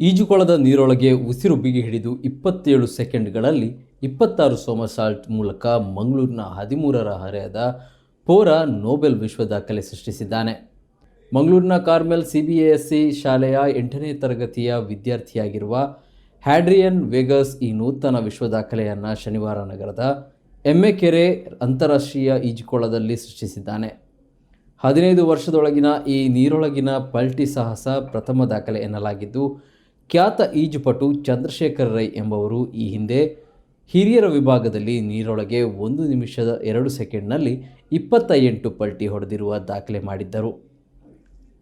ಈಜುಕೊಳದ ನೀರೊಳಗೆ ಉಸಿರು ಬಿಗಿ ಹಿಡಿದು ಇಪ್ಪತ್ತೇಳು ಸೆಕೆಂಡ್ಗಳಲ್ಲಿ ಇಪ್ಪತ್ತಾರು ಸೋಮಸಾಲ್ಟ್ ಮೂಲಕ ಮಂಗಳೂರಿನ ಹದಿಮೂರರ ಹರೆಯದ ಪೋರ ನೊಬೆಲ್ ವಿಶ್ವ ದಾಖಲೆ ಸೃಷ್ಟಿಸಿದ್ದಾನೆ. ಮಂಗಳೂರಿನ ಕಾರ್ಮೆಲ್ ಸಿ ಶಾಲೆಯ ಎಂಟನೇ ತರಗತಿಯ ವಿದ್ಯಾರ್ಥಿಯಾಗಿರುವ ಹ್ಯಾಡ್ರಿಯನ್ ವೆಗಸ್ ಈ ನೂತನ ವಿಶ್ವ ದಾಖಲೆಯನ್ನು ಶನಿವಾರ ನಗರದ ಎಮ್ಮೆಕೆರೆ ಅಂತಾರಾಷ್ಟ್ರೀಯ ಈಜುಕೊಳದಲ್ಲಿ ಸೃಷ್ಟಿಸಿದ್ದಾನೆ. ಹದಿನೈದು ವರ್ಷದೊಳಗಿನ ಈ ನೀರೊಳಗಿನ ಪಲ್ಟಿ ಸಾಹಸ ಪ್ರಥಮ ದಾಖಲೆ ಎನ್ನಲಾಗಿದ್ದು ಖ್ಯಾತ ಈಜುಪಟು ಚಂದ್ರಶೇಖರ ರೈ ಎಂಬವರು ಈ ಹಿಂದೆ ಹಿರಿಯರ ವಿಭಾಗದಲ್ಲಿ ನೀರೊಳಗೆ ಒಂದು ನಿಮಿಷದ ಎರಡು ಸೆಕೆಂಡ್ನಲ್ಲಿ ಇಪ್ಪತ್ತ ಎಂಟು ಪಲ್ಟಿ ಹೊಡೆದಿರುವ ದಾಖಲೆ ಮಾಡಿದ್ದರು.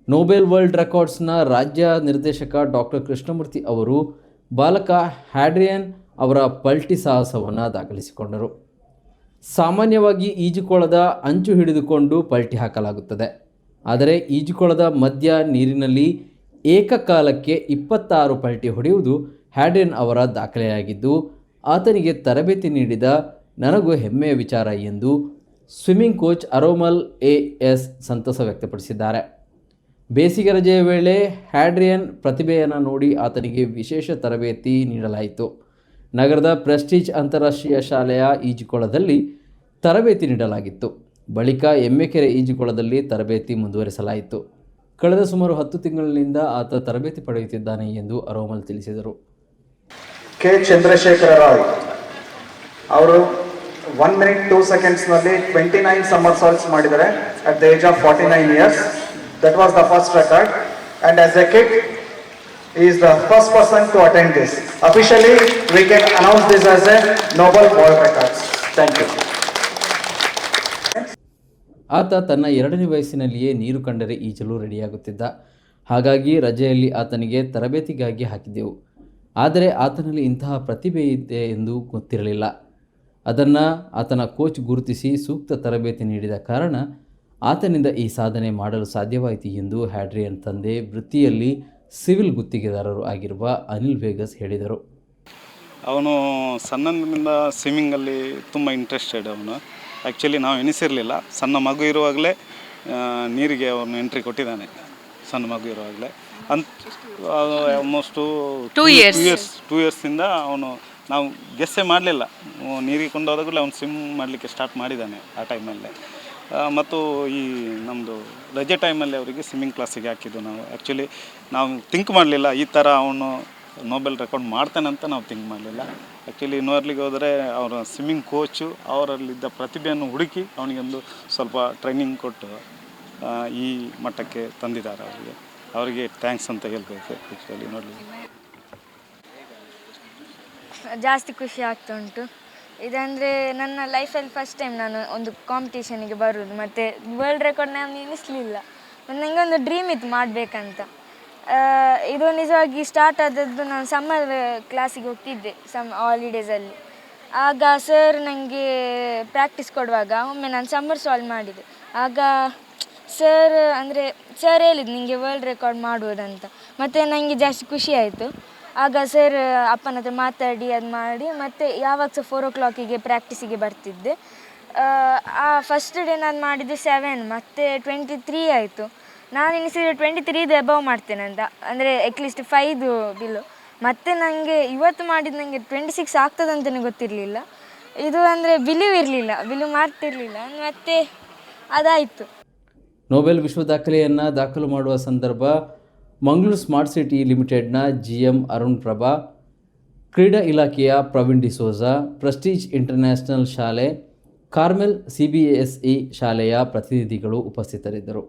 ನೋಬೆಲ್ ವರ್ಲ್ಡ್ ರೆಕಾರ್ಡ್ಸ್ನ ರಾಜ್ಯ ನಿರ್ದೇಶಕ ಡಾಕ್ಟರ್ ಕೃಷ್ಣಮೂರ್ತಿ ಅವರು ಬಾಲಕ ಹ್ಯಾಡ್ರಿಯನ್ ಅವರ ಪಲ್ಟಿ ಸಾಹಸವನ್ನು ದಾಖಲಿಸಿಕೊಂಡರು. ಸಾಮಾನ್ಯವಾಗಿ ಈಜುಕೊಳದ ಅಂಚು ಹಿಡಿದುಕೊಂಡು ಪಲ್ಟಿ ಹಾಕಲಾಗುತ್ತದೆ. ಆದರೆ ಈಜುಕೊಳದ ಮಧ್ಯ ನೀರಿನಲ್ಲಿ ಏಕಕಾಲಕ್ಕೆ ಇಪ್ಪತ್ತಾರು ಪಲ್ಟಿ ಹೊಡೆಯುವುದು ಹ್ಯಾಡ್ರಿಯನ್ ಅವರ ದಾಖಲೆಯಾಗಿದ್ದು, ಆತನಿಗೆ ತರಬೇತಿ ನೀಡಿದ ನನಗೂ ಹೆಮ್ಮೆಯ ವಿಚಾರ ಎಂದು swimming coach Aromal A S ಸಂತಸ ವ್ಯಕ್ತಪಡಿಸಿದ್ದಾರೆ. ಬೇಸಿಗೆ ರಜೆಯ ವೇಳೆ ಹ್ಯಾಡ್ರಿಯನ್ ಪ್ರತಿಭೆಯನ್ನು ನೋಡಿ ಆತನಿಗೆ ವಿಶೇಷ ತರಬೇತಿ ನೀಡಲಾಯಿತು. ನಗರದ ಪ್ರೆಸ್ಟೀಜ್ ಅಂತಾರಾಷ್ಟ್ರೀಯ ಶಾಲೆಯ ಈಜುಕೊಳದಲ್ಲಿ ತರಬೇತಿ ನೀಡಲಾಗಿತ್ತು. ಬಳಿಕ ಎಮ್ಮೆಕೆರೆ ಈಜುಕೊಳದಲ್ಲಿ ತರಬೇತಿ ಮುಂದುವರಿಸಲಾಯಿತು. ಕಳೆದ ಸುಮಾರು ಹತ್ತು ತಿಂಗಳಿನಿಂದ ಆತ ತರಬೇತಿ ಪಡೆಯುತ್ತಿದ್ದಾನೆ ಎಂದು ಅರೋಮಲ್ ತಿಳಿಸಿದರು. ಕೆ. ಚಂದ್ರಶೇಖರ ರಾಯ್ ಅವರು ಒನ್ ಮಿನಿಟ್ ಟೂ ಸೆಕೆಂಡ್ಸ್ನಲ್ಲಿ ಟ್ವೆಂಟಿ ನೈನ್ ಸಮರ್ ಸಾಲ್ಸ್ ಮಾಡಿದ್ದಾರೆ at the age of forty nine years that was the first record and as a kid is the first person to attend this officially we can announce this as a noble world records thank you ಆತ ತನ್ನ ಎರಡನೇ ವಯಸ್ಸಿನಲ್ಲಿಯೇ ನೀರು ಕಂಡರೆ ಈಜಲು ರೆಡಿಯಾಗುತ್ತಿದ್ದ. ಹಾಗಾಗಿ ರಜೆಯಲ್ಲಿ ಆತನಿಗೆ ತರಬೇತಿಗಾಗಿ ಹಾಕಿದ್ದೆವು. ಆದರೆ ಆತನಲ್ಲಿ ಇಂತಹ ಪ್ರತಿಭೆ ಇದೆ ಎಂದು ಗೊತ್ತಿರಲಿಲ್ಲ. ಅದನ್ನು ಆತನ ಕೋಚ್ ಗುರುತಿಸಿ ಸೂಕ್ತ ತರಬೇತಿ ನೀಡಿದ ಕಾರಣ ಆತನಿಂದ ಈ ಸಾಧನೆ ಮಾಡಲು ಸಾಧ್ಯವಾಯಿತು ಎಂದು ಹ್ಯಾಡ್ರಿಯನ್ ತಂದೆ ವೃತ್ತಿಯಲ್ಲಿ ಸಿವಿಲ್ ಗುತ್ತಿಗೆದಾರರು ಆಗಿರುವ ಅನಿಲ್ ವೇಗಸ್ ಹೇಳಿದರು. ಅವನು ಸಣ್ಣನಿಂದ ಸ್ವಿಮ್ಮಿಂಗಲ್ಲಿ ತುಂಬ ಇಂಟ್ರೆಸ್ಟೆಡ್ ಅವನು. ಆ್ಯಕ್ಚುಲಿ ನಾವು ಎನಿಸಿರಲಿಲ್ಲ ಸಣ್ಣ ಮಗು ಇರುವಾಗಲೇ ನೀರಿಗೆ ಅವನು ಎಂಟ್ರಿ ಕೊಟ್ಟಿದ್ದಾನೆ. ಸಣ್ಣ ಮಗು ಇರುವಾಗಲೇ. ಅಂತ almost two years years two ಇಯರ್ಸಿಂದ ಅವನು ನಾವು ಗೆಸ್ಸೇ ಮಾಡಲಿಲ್ಲ. ನೀರಿಗೆ ಕೊಂಡೋದಾಗಲೇ ಅವ್ನು ಸ್ವಿಮ್ ಮಾಡಲಿಕ್ಕೆ ಸ್ಟಾರ್ಟ್ ಮಾಡಿದ್ದಾನೆ ಆ ಟೈಮಲ್ಲೇ ಮತ್ತು ಈ ನಮ್ಮದು ರಜೆ ಟೈಮಲ್ಲಿ ಅವರಿಗೆ ಸ್ವಿಮ್ಮಿಂಗ್ ಕ್ಲಾಸಿಗೆ ಹಾಕಿದ್ದು ನಾವು. ಆ್ಯಕ್ಚುಲಿ ನಾವು ಥಿಂಕ್ ಮಾಡಲಿಲ್ಲ ಈ ಥರ ಅವನು ನೋಬೆಲ್ ರೆಕಾರ್ಡ್ ಮಾಡ್ತಾನೆ ಅಂತ ನಾವು ಥಿಂಕ್ ಮಾಡಲಿಲ್ಲ. ಆ್ಯಕ್ಚುಲಿ ಇನ್ನೋರ್ಲಿಗೆ ಹೋದರೆ ಅವರ ಸ್ವಿಮ್ಮಿಂಗ್ ಕೋಚು ಅವರಲ್ಲಿದ್ದ ಪ್ರತಿಭೆಯನ್ನು ಹುಡುಕಿ ಅವನಿಗೊಂದು ಸ್ವಲ್ಪ ಟ್ರೈನಿಂಗ್ ಕೊಟ್ಟು ಈ ಮಟ್ಟಕ್ಕೆ ತಂದಿದ್ದಾರೆ ಅವರಿಗೆ. ಅವರಿಗೆ ಥ್ಯಾಂಕ್ಸ್ ಅಂತ ಹೇಳಬೇಕು ಆ್ಯಕ್ಚುಲಿ ನೋಡಲಿ ಜಾಸ್ತಿ ಖುಷಿ ಆಗ್ತಾ ಉಂಟು. ಇದಂದರೆ ನನ್ನ ಲೈಫಲ್ಲಿ ಫಸ್ಟ್ ಟೈಮ್ ನಾನು ಒಂದು ಕಾಂಪಿಟೇಷನಿಗೆ ಬರೋದು. ಮತ್ತು ವರ್ಲ್ಡ್ ರೆಕಾರ್ಡ್ ನಾನು ಎನಿಸ್ಲಿಲ್ಲ ನನಗೆ ಒಂದು ಡ್ರೀಮ್ ಇತ್ತು ಮಾಡಬೇಕಂತ. ಇದು ನಿಜವಾಗಿ ಸ್ಟಾರ್ಟ್ ಆದದ್ದು ನಾನು ಸಮ್ಮರ್ ಕ್ಲಾಸಿಗೆ ಹೋಗ್ತಿದ್ದೆ ಸಮ್ ಹಾಲಿಡೇಸಲ್ಲಿ ಆಗ ಸರ್ ನನಗೆ ಪ್ರಾಕ್ಟೀಸ್ ಕೊಡುವಾಗ ಒಮ್ಮೆ ನಾನು ಸಮ್ಮರ್ ಸಾಲ್ವ್ ಮಾಡಿದೆ. ಆಗ ಸರ್ ಅಂದರೆ ಸರ್ ಹೇಳಿದ್ದು ನಿಮಗೆ ವರ್ಲ್ಡ್ ರೆಕಾರ್ಡ್ ಮಾಡುವುದಂತ ಮತ್ತು ನನಗೆ ಜಾಸ್ತಿ ಖುಷಿ ಆಯಿತು. ಆಗ ಸರ್ ಅಪ್ಪನ ಹತ್ರ ಮಾತಾಡಿ ಅದು ಮಾಡಿ ಮತ್ತು ಯಾವಾಗ ಸಹ ಫೋರ್ ಓ ಕ್ಲಾಕಿಗೆ ಪ್ರಾಕ್ಟೀಸಿಗೆ ಬರ್ತಿದ್ದೆ. ಆ, ಫಸ್ಟ್ ಡೇ ನಾನು ಮಾಡಿದ್ದು ಸೆವೆನ್ ಮತ್ತು ಟ್ವೆಂಟಿ ತ್ರೀ ಆಯಿತು. ನಾನು ಎನಿಸಿದ್ರೆ ಟ್ವೆಂಟಿ ತ್ರೀದು ಎಬವ್ ಮಾಡ್ತೇನೆ ಅಂತ. ಅಂದರೆ ಅಟ್ಲೀಸ್ಟ್ ಫೈದು ಬಿಲು ಮತ್ತು ನನಗೆ ಇವತ್ತು ಮಾಡಿದ ನನಗೆ ಟ್ವೆಂಟಿ ಸಿಕ್ಸ್ ಆಗ್ತದಂತಲೇ ಗೊತ್ತಿರಲಿಲ್ಲ. ಇದು ಅಂದರೆ ಬಿಲೀವ್ ಇರಲಿಲ್ಲ, ಬಿಲೀವ್ ಮಾಡ್ತಿರಲಿಲ್ಲ. ಮತ್ತು ಅದಾಯಿತು. ನೋಬೆಲ್ ವಿಶ್ವ ದಾಖಲೆಯನ್ನು ದಾಖಲು ಮಾಡುವ ಸಂದರ್ಭ ಮಂಗಳೂರು ಸ್ಮಾರ್ಟ್ ಸಿಟಿ ಲಿಮಿಟೆಡ್ನ ಜಿ ಎಂ ಅರುಣ್ ಪ್ರಭಾ, ಕ್ರೀಡಾ ಇಲಾಖೆಯ ಪ್ರವೀಣ್ ಡಿಸೋಜಾ, ಪ್ರೆಸ್ಟೀಜ್ ಇಂಟರ್ನ್ಯಾಷನಲ್ ಶಾಲೆ, Carmel C B S E ಶಾಲೆಯ ಪ್ರತಿನಿಧಿಗಳು ಉಪಸ್ಥಿತರಿದ್ದರು.